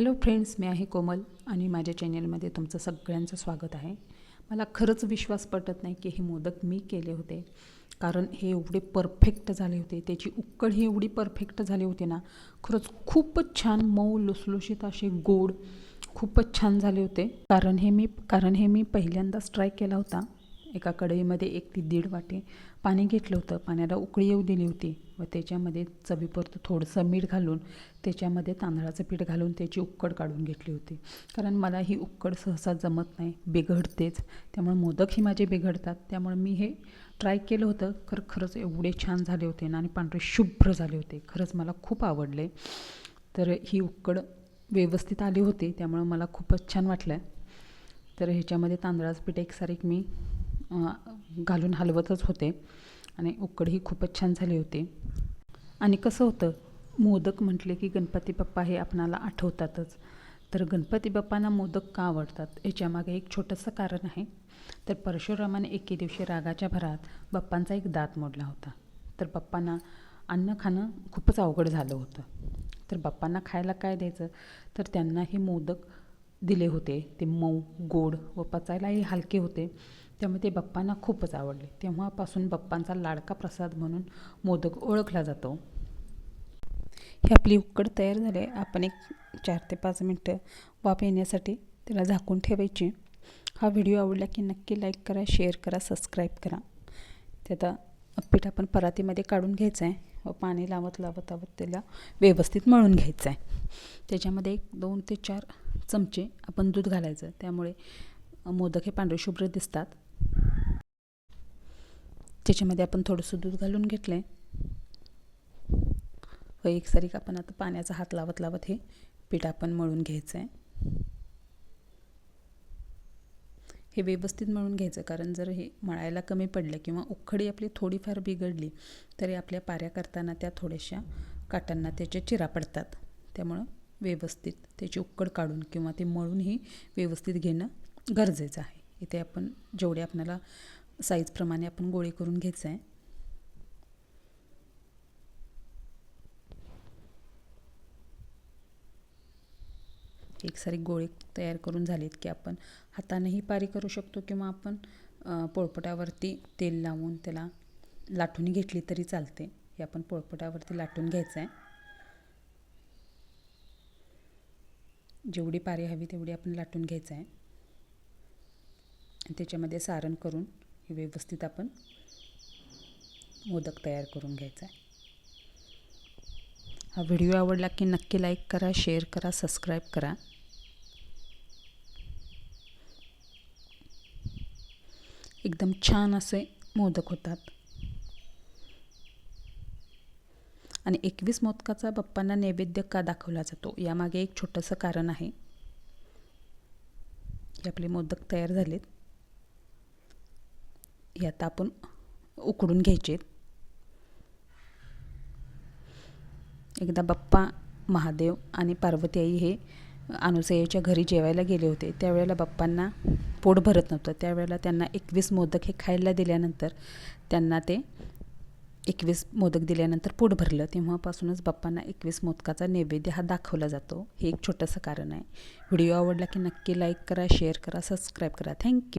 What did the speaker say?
Hello friends मी आहे कोमल आणि माझ्या चॅनलमध्ये तुमचं सगळ्यांचं स्वागत आहे. मला खरंच विश्वास पटत नाही की हे मोदक मी केले होते. कारण हे एवढे परफेक्ट झाले होते. त्याची उकड ही एवढी परफेक्ट झाली होती ना खरंच खूपच छान मऊ लुसलुशीत असे गोड खूपच छान झाले होते. कारण हे मी कारण हे मी पहिल्यांदाच ट्राय केला होता. एका कढईमध्ये एक ती दीड वाटी पाणी घेतलं होतं. पाण्याला उकळी येऊ दिली होती व त्याच्यामध्ये चवीपुरतं थोडंसं मीठ घालून त्याच्यामध्ये तांदळाचं पीठ घालून त्याची उकड काढून घेतली होती. कारण मला ही उकड सहसा जमत नाही बिघडतेच. त्यामुळे मोदकही माझे बिघडतात. त्यामुळे मी हे ट्राय केलं होतं खरं खरंच एवढे छान झाले होते ना आणि पांढरे शुभ्र झाले होते. खरंच मला खूप आवडले. तर ही उकड व्यवस्थित आली होती त्यामुळं मला खूपच छान वाटलं. तर ह्याच्यामध्ये तांदळाचं पीठ एकसारीक मी घालून हलवतच होते. आणि उकडही खूपच छान झाली होती. आणि कसं होतं मोदक म्हटले की गणपती बाप्पा हे आपणाला आठवतातच. तर गणपती बाप्पांना मोदक का आवडतात याच्यामागे एक छोटंसं कारण आहे. तर परशुरामाने एके दिवशी रागाच्या भरात बाप्पांचा एक दात मोडला होता. तर बाप्पांना अन्न खाणं खूपच अवघड झालं होतं. तर बाप्पांना खायला काय द्यायचं? तर त्यांना हे मोदक दिले होते. ते मऊ गोड व पचायलाही हलके होते. त्यामुळे ते बाप्पांना खूपच आवडले. तेव्हापासून बाप्पांचा लाडका प्रसाद म्हणून मोदक ओळखला जातो. ही आपली उकड तयार झाले आपण एक चार ते पाच मिनटं वाफ येण्यासाठी त्याला झाकून ठेवायची. हा व्हिडिओ आवडला की नक्की लाईक करा शेअर करा सबस्क्राईब करा. ते आता पीठ आपण परातीमध्ये काढून घ्यायचं आहे व पाणी लावत लावत लावत त्याला व्यवस्थित मळून घ्यायचं आहे. त्याच्यामध्ये एक दोन ते चार चमचे आपण दूध घालायचं त्यामुळे मोदक हे पांढरे शुभ्र दिसतात. त्याच्यामध्ये आपण थोडंसं दूध घालून घेतलं आहे व एकसारीक आपण आता पाण्याचा हात लावत लावत हे पीठ आपण मळून घ्यायचं आहे हे व्यवस्थित मळून घ्यायचं कारण जर हे मळायला कमी पडलं किंवा उखडी आपली थोडीफार बिघडली तरी आपल्या पाऱ्या करताना त्या थोड्याशा काटांना त्याच्या चिरा पडतात. त्यामुळं व्यवस्थित त्याची उकड काढून किंवा ते मळूनही व्यवस्थित घेणं गरजेचं आहे. इथे आपण जेवढे आपल्याला साईजप्रमाणे आपण गोळी करून घ्यायचं आहे एक सारी गोळी तयार करून झालीत की आपण हातानेही पारी करू शकतो किंवा आपण पोळपटावरती तेल लावून त्याला लाटून घेतली तरी चालते. हे आपण पोळपटावरती लाटून घ्यायचं आहे जेवढी पारी हवी तेवढी आपण लाटून घ्यायचं आहे त्याच्यामध्ये सारण करून हे व्यवस्थित आपण मोदक तयार करून घ्यायचा आहे. हा व्हिडिओ आवडला की नक्की लाईक करा शेअर करा सबस्क्राईब करा. एकदम छान असे मोदक होतात. आणि एकवीस मोदकाचा बाप्पांना नैवेद्य का दाखवला जातो? यामागे एक छोटंसं कारण आहे. हे आपले मोदक तयार झालेत. हे आता आपण उकडून घ्यायचे. एकदा बाप्पा महादेव आणि पार्वती आई हे अनुसयाच्या घरी जेवायला गेले होते. त्यावेळेला बाप्पांना पोट भरत नव्हतं. त्यावेळेला त्यांना एकवीस मोदक हे खायला दिल्यानंतर त्यांना ते एकवीस मोदक दिल्यानंतर पोट भरलं. तेव्हापासूनच बाप्पांना एकवीस मोदकाचा नैवेद्य हा दाखवला जातो. हे एक छोटंसं कारण आहे. व्हिडिओ आवडला की नक्की लाईक करा शेअर करा सबस्क्राईब करा. थँक्यू.